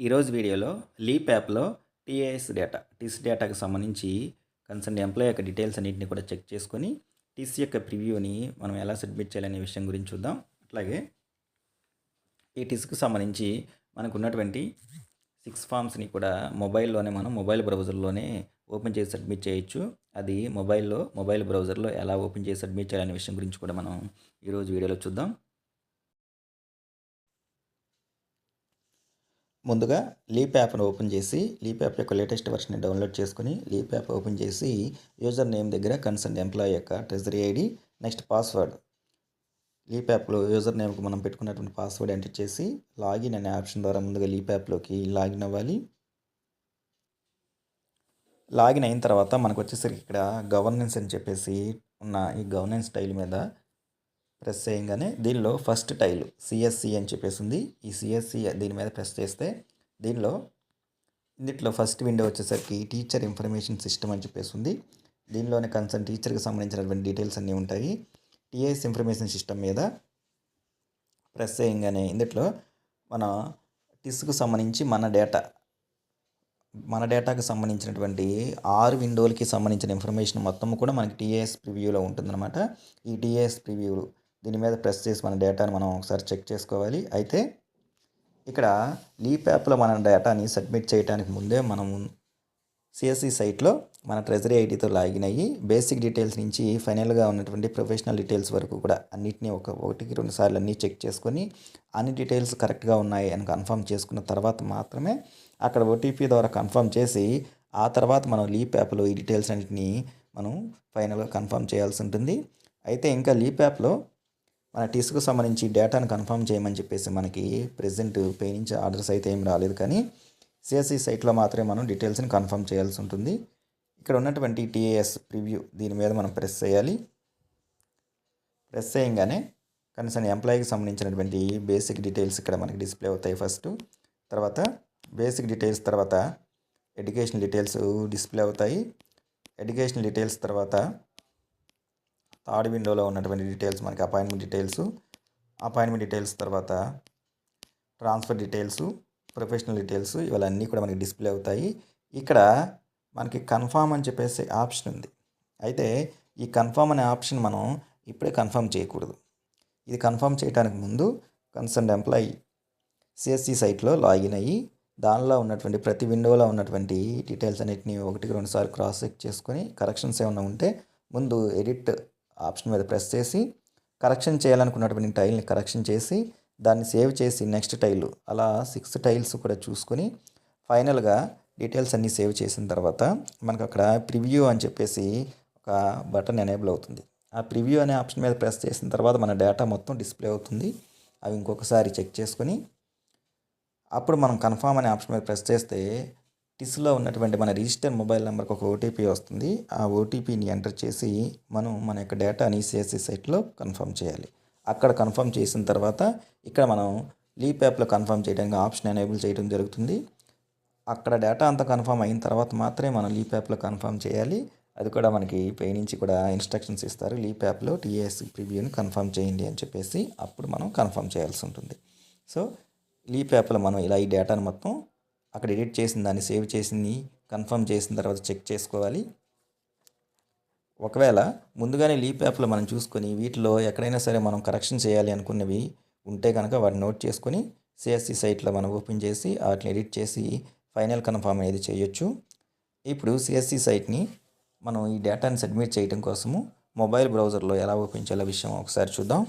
ఈరోజు వీడియోలో లీప్ యాప్లో టీఏఎస్ డేటా టీసీ డేటాకి సంబంధించి కన్సర్న్ ఎంప్లాయ్ యొక్క డీటెయిల్స్ అన్నింటినీ కూడా చెక్ చేసుకొని టీసీ యొక్క ప్రివ్యూని మనం ఎలా సబ్మిట్ చేయాలనే విషయం గురించి చూద్దాం. అట్లాగే ఈ టీసీకి సంబంధించి మనకు ఉన్నటువంటి సిక్స్ ఫామ్స్ని కూడా మొబైల్లోనే మనం మొబైల్ బ్రౌజర్లోనే ఓపెన్ చేసి సబ్మిట్ చేయొచ్చు. అది మొబైల్లో మొబైల్ బ్రౌజర్లో ఎలా ఓపెన్ చేసి సబ్మిట్ చేయాలనే విషయం గురించి కూడా మనం ఈరోజు వీడియోలో చూద్దాం. ముందుగా లీప్ యాప్ను ఓపెన్ చేసి లీప్ యాప్ యొక్క లేటెస్ట్ వర్షన్ని డౌన్లోడ్ చేసుకుని లీప్ యాప్ ఓపెన్ చేసి యూజర్ నేమ్ దగ్గర కన్సర్న్ ఎంప్లాయ్ యొక్క treasury ID next password. Leap యాప్లో యూజర్ నేమ్కి మనం పెట్టుకున్నటువంటి పాస్వర్డ్ ఎంటర్ చేసి లాగిన్ అనే ఆప్షన్ ద్వారా ముందుగా లీప్ యాప్లోకి లాగిన్ అవ్వాలి. లాగిన్ అయిన తర్వాత మనకు వచ్చేసరికి ఇక్కడ గవర్నెన్స్ అని చెప్పేసి ఉన్న ఈ గవర్నెన్స్ స్టైల్ మీద ప్రెస్ చేయగానే దీనిలో ఫస్ట్ టైల్ సిఎస్సి అని చెప్పేసి ఉంది ఈ సిఎస్సి దీని మీద ప్రెస్ చేస్తే దీనిలో ఇందులో ఫస్ట్ విండో వచ్చేసరికి టీచర్ ఇన్ఫర్మేషన్ సిస్టమ్ అని చెప్పేసి ఉంది దీనిలోనే కన్సర్న్ టీచర్కి సంబంధించినటువంటి డీటెయిల్స్ అన్నీ ఉంటాయి. టీఎస్ ఇన్ఫర్మేషన్ సిస్టమ్ మీద ప్రెస్ చేయగానే ఇందులో మన టిస్కు సంబంధించి మన డేటా మన డేటాకు సంబంధించినటువంటి ఆరు విండోలకి సంబంధించిన ఇన్ఫర్మేషన్ మొత్తం కూడా మనకి టీఏఎస్ ప్రివ్యూలో ఉంటుందన్నమాట. ఈ టీఏఎస్ ప్రివ్యూలు దీని మీద ప్రెస్ చేసి మన డేటాను మనం ఒకసారి చెక్ చేసుకోవాలి. అయితే ఇక్కడ లీప్ యాప్లో మన డేటాని సబ్మిట్ చేయడానికి ముందే మనం సిఎస్సి సైట్లో మన ట్రెజరీ ఐడితో లాగిన్ అయ్యి బేసిక్ డీటెయిల్స్ నుంచి ఫైనల్గా ఉన్నటువంటి ప్రొఫెషనల్ డీటెయిల్స్ వరకు కూడా అన్నిటినీ ఒక ఒకటికి రెండు సార్లు అన్నీ చెక్ చేసుకొని అన్ని డీటెయిల్స్ కరెక్ట్గా ఉన్నాయి అని కన్ఫర్మ్ చేసుకున్న తర్వాత మాత్రమే అక్కడ ఓటీపీ ద్వారా కన్ఫర్మ్ చేసి ఆ తర్వాత మనం లీప్ యాప్లో ఈ డీటెయిల్స్ అన్నింటినీ మనం ఫైనల్గా కన్ఫర్మ్ చేయాల్సి ఉంటుంది. అయితే ఇంకా లీప్ యాప్లో మన టీస్కు సంబంధించి డేటాను కన్ఫర్మ్ చేయమని చెప్పేసి మనకి ప్రజెంట్ పే నుంచి ఆర్డర్స్ అయితే ఏం రాలేదు కానీ సిఎస్సి సైట్లో మాత్రమే మనం డీటెయిల్స్ని కన్ఫర్మ్ చేయాల్సి ఉంటుంది. ఇక్కడ ఉన్నటువంటి టీఏఎస్ ప్రివ్యూ దీని మీద మనం ప్రెస్ చేయాలి. ప్రెస్ చేయగానే కనీసం ఎంప్లాయీకి సంబంధించినటువంటి బేసిక్ డీటెయిల్స్ ఇక్కడ మనకి డిస్ప్లే అవుతాయి ఫస్ట్. తర్వాత బేసిక్ డీటెయిల్స్ తర్వాత ఎడ్యుకేషన్ డీటెయిల్స్ డిస్ప్లే అవుతాయి. ఎడ్యుకేషన్ డీటెయిల్స్ తర్వాత థర్డ్ విండోలో ఉన్నటువంటి డీటెయిల్స్ మనకి అపాయింట్మెంట్ డీటెయిల్స్ అపాయింట్మెంట్ డీటెయిల్స్ తర్వాత ట్రాన్స్ఫర్ డీటెయిల్స్ ప్రొఫెషనల్ డీటెయిల్స్ ఇవన్నీ కూడా మనకి డిస్ప్లే అవుతాయి. ఇక్కడ మనకి కన్ఫామ్ అని చెప్పేసి ఆప్షన్ ఉంది. అయితే ఈ కన్ఫామ్ అనే ఆప్షన్ మనం ఇప్పుడే కన్ఫర్మ్ చేయకూడదు. ఇది కన్ఫర్మ్ చేయడానికి ముందు కన్సర్న్ ఎంప్లాయీ సిఎస్సి సైట్లో లాగిన్ అయ్యి దానిలో ఉన్నటువంటి ప్రతి విండోలో ఉన్నటువంటి డీటెయిల్స్ అన్నిటిని ఒకటికి రెండుసార్లు క్రాస్ చెక్ చేసుకొని కరెక్షన్స్ ఏమైనా ఉంటే ముందు ఎడిట్ ఆప్షన్ మీద ప్రెస్ చేసి కరెక్షన్ చేయాలనుకున్నటువంటి టైల్ని కరెక్షన్ చేసి దాన్ని సేవ్ చేసి నెక్స్ట్ టైల్ అలా సిక్స్ టైల్స్ కూడా చూసుకొని ఫైనల్గా డీటెయిల్స్ అన్నీ సేవ్ చేసిన తర్వాత మనకు అక్కడ ప్రివ్యూ అని చెప్పేసి ఒక బటన్ ఎనేబుల్ అవుతుంది. ఆ ప్రివ్యూ అనే ఆప్షన్ మీద ప్రెస్ చేసిన తర్వాత మన డేటా మొత్తం డిస్ప్లే అవుతుంది. అవి ఇంకొకసారి చెక్ చేసుకొని అప్పుడు మనం కన్ఫామ్ అనే ఆప్షన్ మీద ప్రెస్ చేస్తే టిస్లో ఉన్నటువంటి మన రిజిస్టర్ మొబైల్ నెంబర్కి ఒక ఓటీపీ వస్తుంది. ఆ ఓటీపీని ఎంటర్ చేసి మనం మన యొక్క డేటాని సిఎస్సి సైట్లో కన్ఫర్మ్ చేయాలి. అక్కడ కన్ఫర్మ్ చేసిన తర్వాత ఇక్కడ మనం లీప్ యాప్లో కన్ఫర్మ్ చేయడానికి ఆప్షన్ ఎనేబుల్ చేయడం జరుగుతుంది. అక్కడ డేటా అంతా కన్ఫర్మ్ అయిన తర్వాత మాత్రమే మనం లీప్ యాప్లో కన్ఫర్మ్ చేయాలి. అది కూడా మనకి పై నుంచి కూడా ఇన్స్ట్రక్షన్స్ ఇస్తారు. లీప్ యాప్లో టీఎస్ ప్రివ్యూని కన్ఫర్మ్ చేయండి అని చెప్పేసి అప్పుడు మనం కన్ఫర్మ్ చేయాల్సి ఉంటుంది. సో లీప్ యాప్లో మనం ఇలా ఈ డేటాను మొత్తం అక్కడ ఎడిట్ చేసిన దాన్ని సేవ్ చేసింది కన్ఫర్మ్ చేసిన తర్వాత చెక్ చేసుకోవాలి. ఒకవేళ ముందుగానే లీప్ యాప్లో మనం చూసుకొని వీటిలో ఎక్కడైనా సరే మనం కరెక్షన్ చేయాలి అనుకున్నవి ఉంటే కనుక వాటిని నోట్ చేసుకొని సిఎస్సి సైట్లో మనం ఓపెన్ చేసి వాటిని ఎడిట్ చేసి ఫైనల్ కన్ఫర్మ్ అనేది చేయొచ్చు. ఇప్పుడు సిఎస్సి సైట్ని మనం ఈ డేటాని సబ్మిట్ చేయడం కోసము మొబైల్ బ్రౌజర్లో ఎలా ఓపెన్ చేయాలో విషయం ఒకసారి చూద్దాం.